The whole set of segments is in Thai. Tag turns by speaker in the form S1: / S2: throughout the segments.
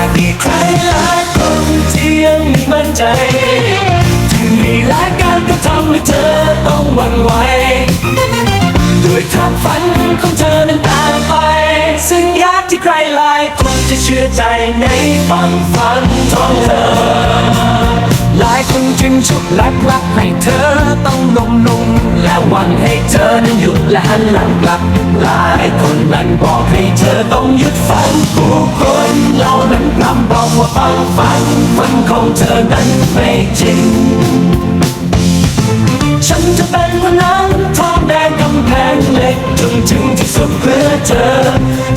S1: ากมีใครหลายคนที่ยังไม่มั่นใจ ถึงมีหลายการกระทำให้เธอต้องหวั่นไหวด้วยความฝันของเธอนั้นต่างไป ซึ่งยากที่ใครหลายคนจะเชื่อใจในความฝันของเธอ หลายคนจึงฉุกลักรักให้เธอต้องลงลงและหวังให้เธอนั้น หยุดและหันหลังกลับหลายคนนั้นบอกให้เธอต้องหยุดฝันผู้คนเหล่านั้นกลับบอกว่าฝันฝันฝันของเธอนั้นไม่จริง ฉันจะเป็นวันนั้นทองแดงกำแพงเหล็กจนถึงที่สุดเพื่อเธอ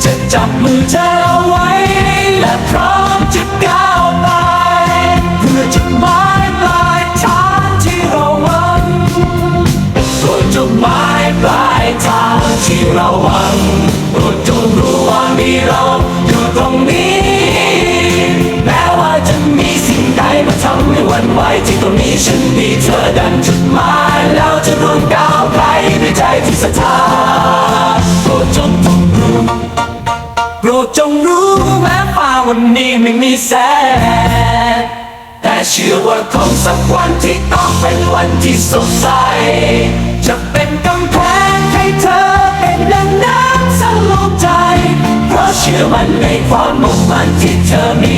S1: จะจับมือเธอไว้ และพร้อมจะก้าวไปเพื่อจุดหมายปลายทางที่เราหวังโปรดจุดหมายปลาย ทางที่เราหวังโปรดจงรู้ว่ามีเราอยู่ตรงนี้ แม้ว่าจะมีสิ่งใดมาทำให้วันไหวที่ตรงนี้ฉันมีเธอดันจุดหมายแล้วจะร่วมก้าวไปด้วยใจที่ศรัทธาโปรดจงจงรู้โปรดจงรู้แม้ฟ้าวันนี้ไม่มีแสงแต่เชื่อว่าคงสักวันที่ต้องเป็นวันที่สดใสจะ เชื่อมันในความมุ่งมั่นที่เธอมี